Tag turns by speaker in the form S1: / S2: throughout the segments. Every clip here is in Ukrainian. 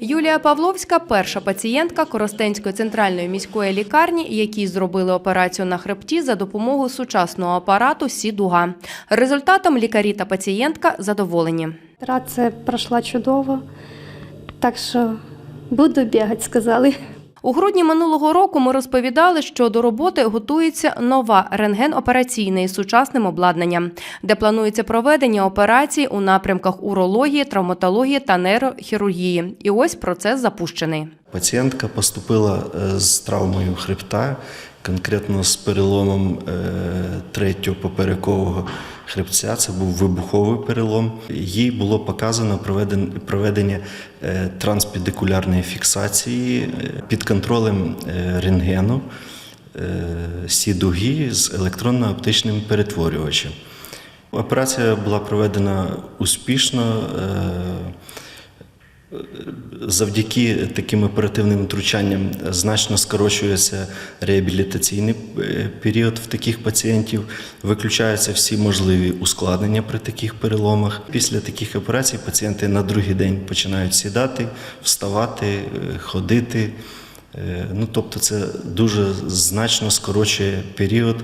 S1: Юлія Павловська перша пацієнтка Коростенської центральної міської лікарні, якій зробили операцію на хребті за допомогою сучасного апарату Сі-Дуга. Результатом лікарі та пацієнтка задоволені.
S2: Операція пройшла чудово, так що буду бігати, сказали.
S1: У грудні минулого року ми розповідали, що до роботи готується нова рентген-операційна із сучасним обладнанням, де планується проведення операцій у напрямках урології, травматології та нейрохірургії. І ось процес запущений.
S3: Пацієнтка поступила е, з травмою хребта, конкретно з переломом е, третього поперекового хребця. Це був вибуховий перелом. Їй було показано проведення е, транспедикулярної фіксації е, під контролем е, рентгену сі-дуги з електронно-оптичним перетворювачем. Операція була проведена успішно. Завдяки таким оперативним втручанням значно скорочується реабілітаційний е, період в таких пацієнтів, виключаються всі можливі ускладнення при таких переломах. Після таких операцій пацієнти на другий день починають сідати, вставати, е, ходити. Е, Ну, тобто, це дуже значно скорочує період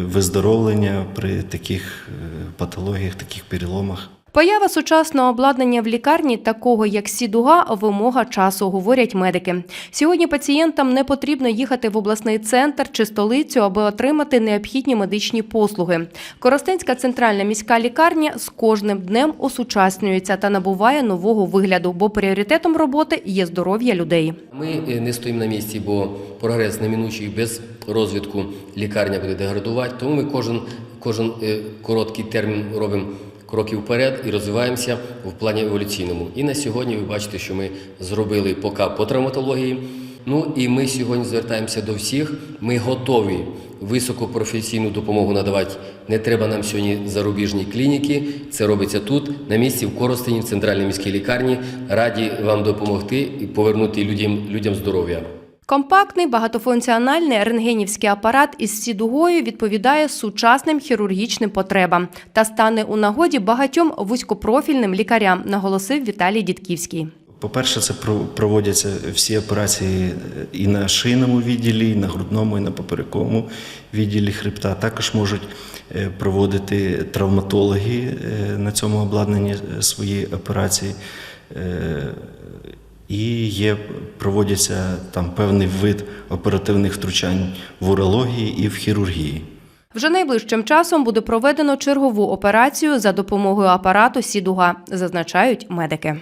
S3: виздоровлення при таких патологіях, таких переломах.
S1: Поява сучасного обладнання в лікарні, такого як сідуга, вимога часу, говорять медики. Сьогодні пацієнтам не потрібно їхати в обласний центр чи столицю, аби отримати необхідні медичні послуги. Коростенська центральна міська лікарня з кожним днем осучаснюється та набуває нового вигляду, бо пріоритетом роботи є здоров'я людей.
S4: Ми е, не стоїмо на місці, бо прогрес неминучий без розвитку лікарня буде деградувати. Тому ми кожен, кожен е, короткий термін робимо кроки вперед і розвиваємося в плані еволюційному. І на сьогодні ви бачите, що ми зробили поки по травматології. Ну і ми сьогодні звертаємося до всіх. Ми готові високопрофесійну допомогу надавати. Не треба нам сьогодні зарубіжні клініки. Це робиться тут, на місці в Коростені, в центральній міській лікарні. Раді вам допомогти і повернути людям, людям здоров'я.
S1: Компактний багатофункціональний рентгенівський апарат із сідугою відповідає сучасним хірургічним потребам та стане у нагоді багатьом вузькопрофільним лікарям, наголосив Віталій Дідківський.
S3: По-перше, це проводяться всі операції е, і на шийному відділі, і на грудному, і на поперековому відділі хребта. Також можуть е, проводити травматологи е, на цьому обладнанні свої операції. І є, проводяться там певний вид оперативних втручань в урології і в хірургії.
S1: Вже найближчим часом буде проведено чергову операцію за допомогою апарату сідуга, зазначають медики.